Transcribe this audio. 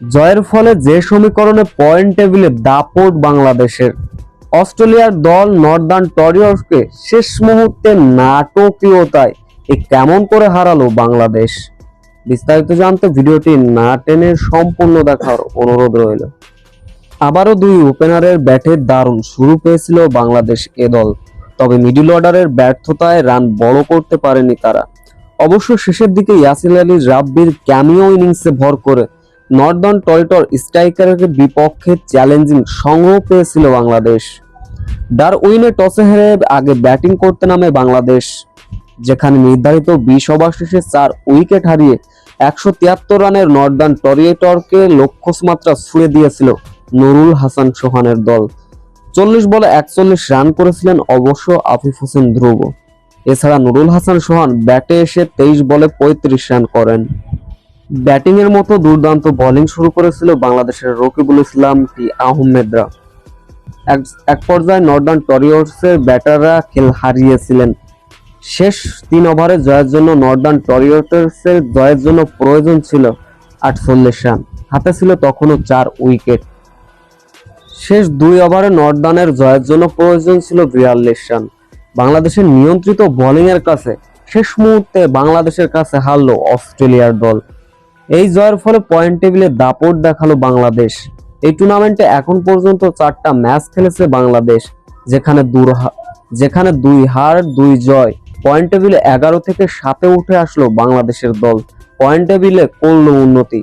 জয়ের ফলে যে সমীকরণে পয়েন্ট টেবিলে দাপট বাংলাদেশের, অস্ট্রেলিয়ার দল নর্দার্ন টরিয়র্সকে শেষ মুহূর্তে নাটকীয়তায় এ কেমন করে হারালো বাংলাদেশ? বিস্তারিত জানতে ভিডিওটি না টেনে সম্পূর্ণ দেখার অনুরোধ রইল। আবারও দুই ওপেনারের ব্যাটে দারুণ শুরু পেয়েছিল বাংলাদেশ এ দল, তবে মিডল অর্ডারের ব্যর্থতায় রান বড় করতে পারেনি তারা। অবশ্য শেষের দিকে ইয়াসির আলী রাব্বির ক্যামিও ইনিংসে ভর করে নর্দার্ন টরিটর স্ট্রাইকারের বিপক্ষে চ্যালেঞ্জিং সংগ্রহ পেয়েছিল বাংলাদেশ। ডার উইনে টসে হেরে আগে ব্যাটিং করতে নামে বাংলাদেশ, যেখানে নির্ধারিত বিশ ওভার শেষে চার উইকেট হারিয়ে একশো তিয়াত্তর রানের নর্দার্ন টরিয়েটরকে লক্ষ্যমাত্রা ছুঁড়ে দিয়েছিল নুরুল হাসান সোহানের দল। চল্লিশ বলে একচল্লিশ রান করেছিলেন অবশ্য আফিফ হোসেন ধ্রুব। এছাড়া নুরুল হাসান সোহান ব্যাটে এসে তেইশ বলে পঁয়ত্রিশ রান করেন। ব্যাটিং এর মতো দুর্দান্ত বোলিং শুরু করেছিল বাংলাদেশের রকিবুল ইসলাম টি আহমেদরা। এক- পর্যায়ে নর্দার্ন টরিয়র্সের ব্যাটাররা খেল হারিয়েছিলেন। শেষ তিন ওভারে জয়ের জন্য নর্দার্ন টরিয়র্সের জয়ের জন্য প্রয়োজন ছিল আটচল্লিশ রান। হাতে ছিল তখনও চার উইকেট। শেষ দুই ওভারে নর্দার্নের জয়ের জন্য প্রয়োজন ছিল বিয়াল্লিশ রান। বাংলাদেশের নিয়ন্ত্রিত বোলিং এর কাছে শেষ মুহূর্তে বাংলাদেশের কাছে হারল অস্ট্রেলিয়ার দল। এই জয়ের ফলে পয়েন্ট টেবিলে দাপট দেখাল বাংলাদেশ। এই টুর্নামেন্টে এখন পর্যন্ত চারটা ম্যাচ খেলেছে বাংলাদেশ, যেখানে যেখানে দুই হার, দুই জয়। পয়েন্ট টেবিলে এগারো থেকে সাতে উঠে আসলো বাংলাদেশের দল। পয়েন্ট টেবিলে করল উন্নতি।